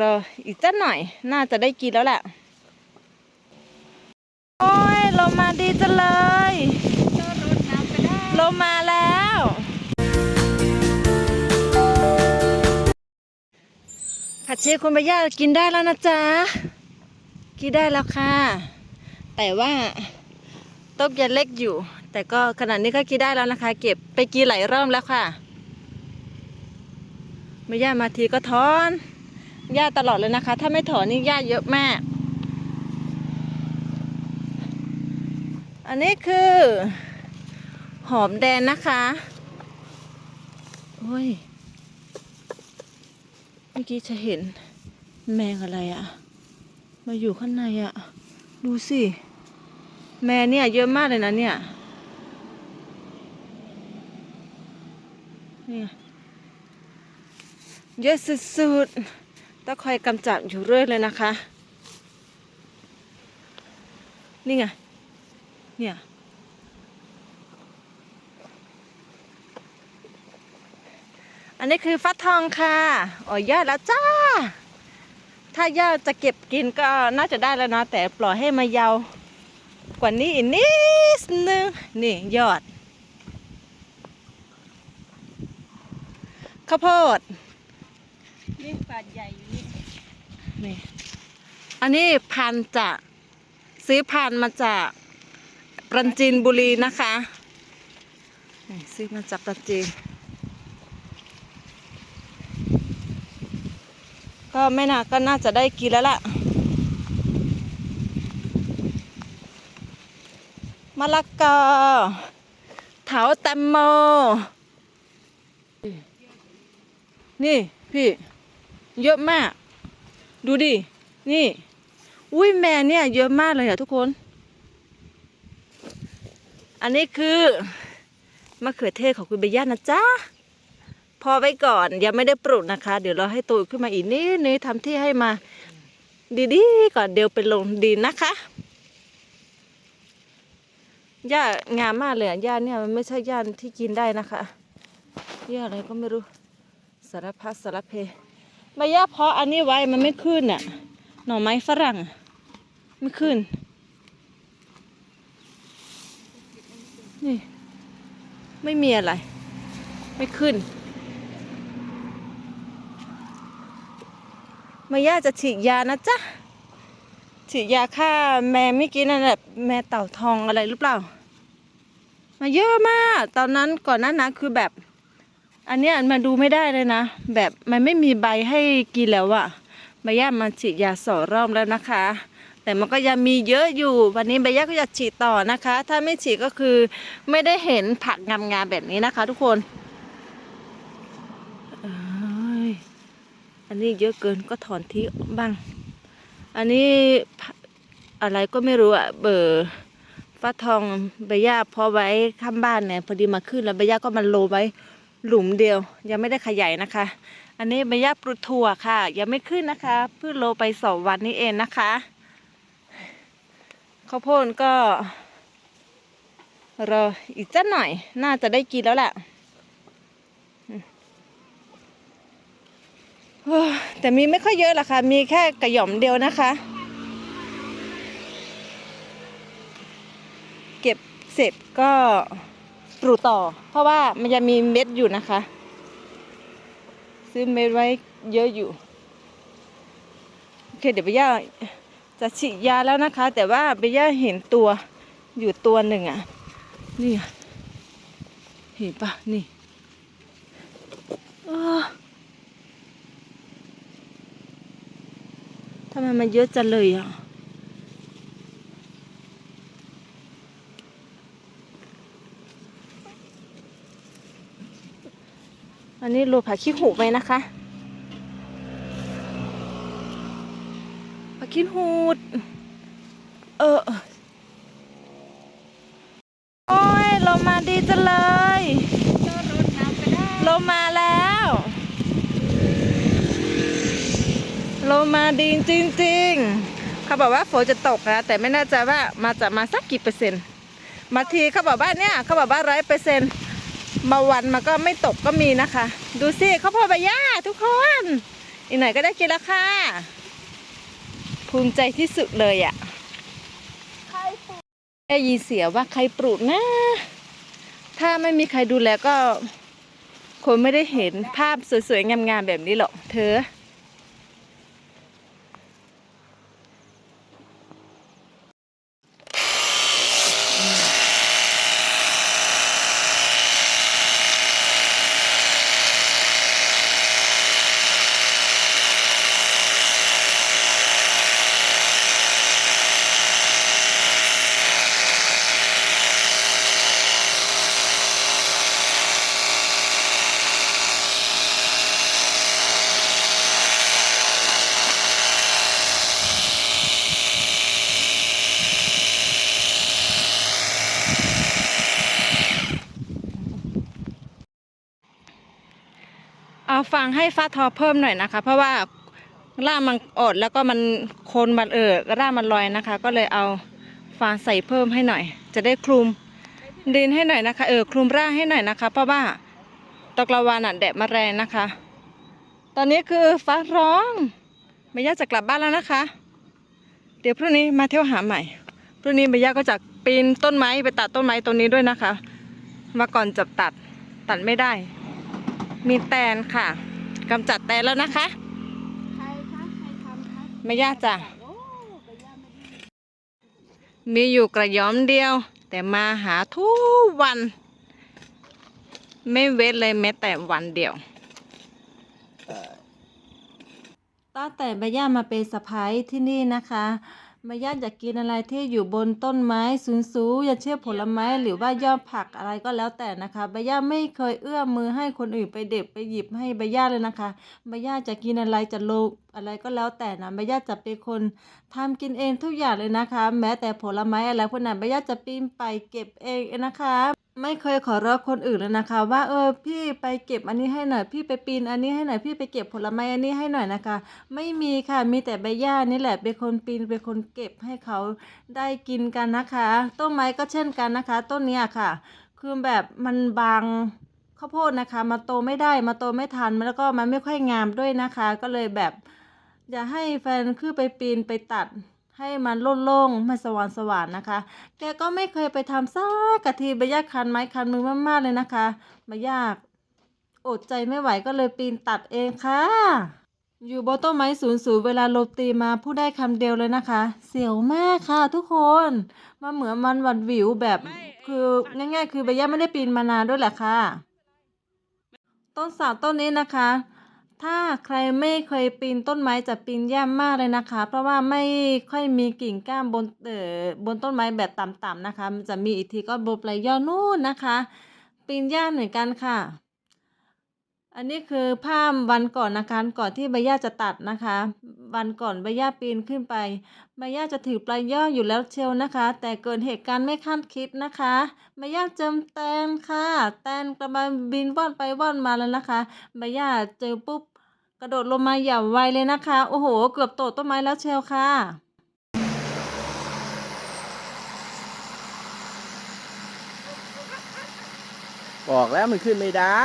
รออีกสักหน่อย น่าจะได้กินแล้วแหละ โอ้ยลมมาดีจังเลยลมมาแล้ว ผัดชีคุณใบย่ากินได้แล้วนะจ๊ะ กินได้แล้วค่ะ แต่ว่าต้มยังเล็กอยู่ แต่ก็ขนาดนี้ก็กินได้แล้วนะคะ เก็บไปกินหลายรอบแล้วค่ะใบย่ามาทีก็ถอน หญ้าตลอดเลยนะคะ ถ้าไม่ถอนนี่หญ้าเยอะมาก อันนี้คือ หอมแดงนะคะโอ้ยเมื่อกี้จะเห็นแมงอะไรอะมาอยู่ข้างในอะดูสิ แมงเนี่ยเยอะมากเลยนะเนี่ยเนี่ยเยอะสุดๆ ต้องคอยกำจัดอยู่เรื่อยเลยนะคะ นี่ไง เนี่ย อันนี้คือฟักทองค่ะอ๋อยอดแล้วจ้า ถ้ายอดจะเก็บกินก็น่าจะได้แล้วนะ แต่ปล่อยให้มายาวกว่านี้อีกนิดนึง นี่ยอดข้าวโพดนี่ฝาดใหญ่ นี่ อันนี้พันจาก ซื้อพันมาจากปรัญจินบุรีนะคะนี่ซื้อมาจากปรัญจินก็ไม่น่าก็น่าจะได้กินแล้วล่ะมะละกอเถาแตงโม นี่ พี่ เยอะมาก ดูดิ นี่ อุ้ยแม่เนี่ย เยอะมากเลยอะทุกคน อันนี้คือมะเขือเทศของคุณเบย่านะจ๊ะ พอไว้ก่อนยังไม่ได้ปลูกนะคะ เดี๋ยวเราให้โตขึ้นมาอีกนิดนึงทำที่ให้มา ดีๆก่อนเดี๋ยวไปลงดินนะคะหญ้างามมากเลยหญ้าเนี่ยมันไม่ใช่หญ้าที่กินได้นะคะหญ้าอะไรก็ไม่รู้สารพัดสารเพ ใบหญ้าเพาะอันนี้ไว้มันไม่ขึ้นอะ หน่อไม้ฝรั่ง ไม่ขึ้น นี่ ไม่มีอะไร ไม่ขึ้นมาย่าจะฉีดยานะจ๊ะ ฉีดยาฆ่าแม่ไม่อกินนั่นแหละแม่เต่าทองอะไรหรือเปล่า มาเยอะมาก ตอนนั้นก่อนหนั้นนะคือแบบ อันเนี้ยมันดูไม่ได้เลยนะ แบบมันไม่มีใบให้กินแล้วอะมาย่ามาฉีดยาสองรอบแล้วนะคะ แต่มันก็ยังมีเยอะอยู่ วันนี้ใบย่าก็จะฉีดต่อนะคะ ถ้าไม่ฉีดก็คือไม่ได้เห็นผักงามๆแบบนี้นะคะ ทุกคนอันนี้เยอะเกินก็ถอนทิ้งบ้าง อันนี้อะไรก็ไม่รู้อะเบอร์ฟ้าทองใบหญ้าพอไว้ข้างบ้านเนี่ยพอดีมาขึ้นแล้วใบหญ้าก็มันโลไว้ หลุมเดียว ยังไม่ได้ขยายนะคะ อันนี้ใบหญ้าปลูถั่วค่ะ ยังไม่ขึ้นนะคะเพิ่งโลไปสองวันนี้เองนะคะข้าวโพดก็รออีกสักหน่อย น่าจะได้กินแล้วแหละแต่มีไม่ค่อยเยอะหรอกค่ะ มีแค่กระหย่อมเดียวนะคะ เก็บเสร็จก็ ปลูกต่อ เพราะว่ามันจะมีเม็ดอยู่นะคะ ซื้อเม็ดไว้เยอะอยู่โอเคเดี๋ยวไปย่าจะฉีดยาแล้วนะคะ แต่ว่าไปย่าเห็นตัวอยู่ตัวหนึ่งอะ นี่เห็นปะนี่ทำไมมันเยอะจังเลยอะ นนี้โรยผักขี้หูไปนะคะผักขี้หูด เออ โอ้ยลมมาดีจังเลยก็รดน้ำก็ได้ลมมาแล้วลมมาดีจริง ๆ เขาบอกว่าฝนจะตกนะ แต่ไม่แน่ใจว่ามาจะมาสักกี่เปอร์เซ็นต์ มาทีเขาบอกว่าเนี่ยเขาบอกว่าร้อยเปอร์เซ็นต์ บางวันมันก็ไม่ตกก็มีนะคะ ดูสิเขาวโพดใบหญ้าทุกคน อีกหน่อยก็ได้กินแล้วค่ะ ภูมิใจที่สุดเลยอะ่ะใครปลูกได้ยินเสียว่าใครปลูกนะ ถ้าไม่มีใครดูแลก็คงไม่ได้เห็นภาพสวยๆงามๆแบบนี้หรอก เธอ เอาฟังให้ฟ้าทอเพิ่มหน่อยนะคะ เพราะว่าร่ามันอดแล้วก็มันโคนมันเออร่ามันลอยนะคะ ก็เลยเอาฟางใส่เพิ่มให้หน่อย จะได้คลุมดินให้หน่อยนะคะ เออคลุมร่าให้หน่อยนะคะ เพราะว่าตกละวานอะแดดมาแรงนะคะ ตอนนี้คือฟ้าร้องไม่ยากจะกลับบ้านแล้วนะคะ เดี๋ยวพรุ่งนี้มาเที่ยวหาใหม่พรุ่งนี้เมย่าก็จะปีนต้นไม้ไปตัดต้นไม้ตรงนี้ด้วยนะคะมาก่อนจะตัดตัดไม่ได้ มีแตนค่ะกำจัดแตนแล้วนะคะ ใครคะใครทำคะไม่ยากจ้ะ โอ้ไปย่าไม่ได้มีอยู่กระหย้อมเดียว แต่มาหาทุกวัน ไม่เว้นเลยแม้แต่วันเดียว ตั้งแต่ใบย่ามาเป็นสะพ้ายที่นี่นะคะ ใบย่าอยากกินอะไรที่อยู่บนต้นไม้สูงๆอย่าเชื่อผลไม้หรือว่ายอดผักอะไรก็แล้วแต่นะคะใบย่าไม่เคยเอื้อมมือให้คนอื่นไปเด็บไปหยิบให้ใบย่าเลยนะคะใบย่าจะกินอะไรจะโลกอะไรก็แล้วแต่นะใบย่าจะเป็นคนทำกินเองทุกอย่างเลยนะคะ แม้แต่ผลไม้อะไรพวกนั้นใบย่าจะปีนไปเก็บเองนะคะ ไม่เคยขอร้องคนอื่นเลยนะคะ ว่าเออพี่ไปเก็บอันนี้ให้หน่อยพี่ไปปีนอันนี้ให้หน่อยพี่ไปเก็บผลไม้อันนี้ให้หน่อยนะคะ ไม่มีค่ะมีแต่ใบย่านี่แหละเป็นคนปีนเป็นคนเก็บให้เขาได้กินกันนะคะ ต้นไม้ก็เช่นกันนะคะ ต้นเนี้ยค่ะ คือแบบมันบางข้าวโพดนะคะมาโตไม่ได้มาโตไม่ทันแล้วก็มันไม่ค่อยงามด้วยนะคะ ก็เลยแบบ อย่าให้แฟนขึ้นไปปีนไปตัด ให้มันโล่งๆมันสว่างสว่างๆนะคะ แกก็ไม่เคยไปทำซักกะทีใบยาคันไม้คันมือมากๆเลยนะคะใบยากอดใจไม่ไหวก็เลยปีนตัดเองค่ะ อยู่บนต้นไม้สูงสูเวลาลบตีมาพูดได้คำเดียวเลยนะคะ เสียวมากค่ะทุกคนมันเหมือนมันหวัดวิวแบบคือง่ายๆ คือใบยาไม่ได้ปีนมานานด้วยแหละค่ะ ต้นสาวต้นนี้นะคะ ถ้าใครไม่เคยปีนต้นไม้จะปีนยากมากเลยนะคะ เพราะว่าไม่ค่อยมีกิ่งก้านบนเอ่อบนต้นไม้แบบต่ำๆนะคะ มันจะมีอีกทีก็บนปลายยอดนู่นนะคะ ปีนยากเหมือนกันค่ะ อันนี้คือภาพวันก่อนนะคะก่อนที่ใบหญ้าจะตัดนะคะ วันก่อนใบหญ้าปีนขึ้นไปใบหญ้าจะถือปลายยอดอยู่แล้วเชียวนะคะ แต่เกิดเหตุการณ์ไม่คาดคิดนะคะใบหญ้าเจมแตนค่ะ แตนกระบาบินว่อนไปว่อนมาแล้วนะคะใบหญ้าเจอปุ๊บกระโดดลงมาอย่างไวเลยนะคะ โอ้โห เกือบโตดต้นไม้แล้วเชียวค่ะบอกแล้วมันขึ้นไม่ได้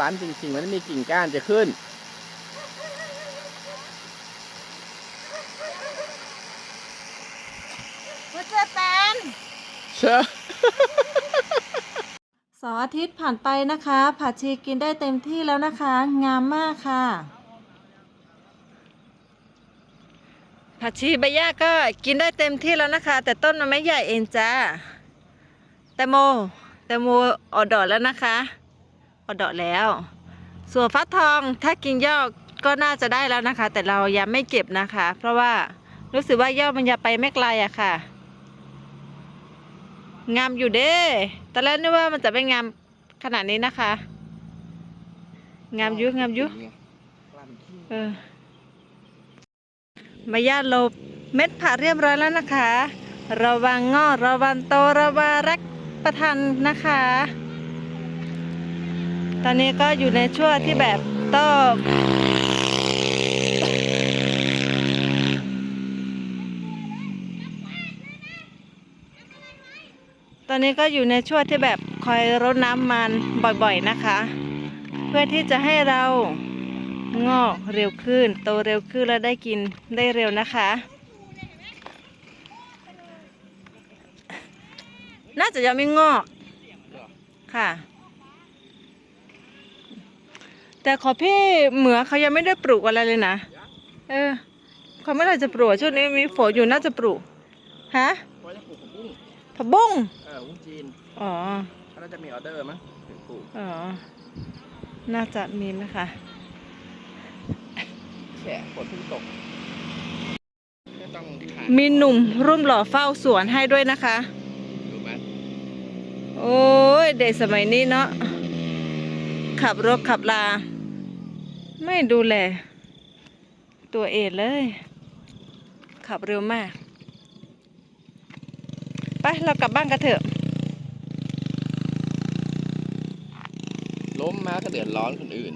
ร้านจริงๆ มันไม่มีกิ่งก้านจะขึ้นเพื่อเจอแตนเชอะสองอาทิตย์ผ่านไปนะคะ ผัดชีกินได้เต็มที่แล้วนะคะ งามมากค่ะ ผัดชีใบหญ้าก็กินได้เต็มที่แล้วนะคะ แต่ต้นมันไม่ใหญ่เองจ้าแตงโมแตงโมออกดอกแล้วนะคะ อดอแล้ว ส่วนฟักทองถ้ากินยอดก็น่าจะได้แล้วนะคะ แต่เรายังไม่เก็บนะคะ เพราะว่ารู้สึกว่ายอดมันยังไปไม่ไกลอะค่ะ งามอยู่เด้ตอนแรกนึกว่ามันจะไม่งามขนาดนี้นะคะ งามยุงามยุเออมาญาติลบเม็ดผ่าเรียบร้อยแล้วนะคะ ระวังงอระวังโตระวังรักประทันนะคะ ตอนนี้ก็อยู่ในช่วงที่แบบต้องตอนนี้ก็อยู่ในช่วงที่แบบคอยรดน้ำมันบ่อยๆนะคะ เพื่อที่จะให้เรางอกเร็วขึ้น โตเร็วขึ้นและได้กินได้เร็วนะคะ น่าจะยังไม่งอกค่ะ แต่ขอพี่เหมือเขายังไม่ได้ปลูกอะไรเลยนะ เออเขาไม่ได้จะปลูกช่วงนี้มีฝนอยู่น่าจะปลูกฮะเพราะจะปลูกผักบุ้งผักบุ้งเออวุ้งจีนอ๋อเขาน่าจะมีออเดอร์มั้งถึงปลูกอ๋อน่าจะมีไหมคะแฉะฝนเพิ่งตกก็ต้องผ่านมีหนุ่มรุ่มหล่อเฝ้าสวนให้ด้วยนะคะดูไหมโอ้ยเด็กสมัยนี้เนาะ ขับรถขับลา ไม่ดูแล ตัวเองเลย ขับเร็วมาก ไป เรากลับบ้านกันเถอะล้มมาก็เดือดร้อนคนอื่น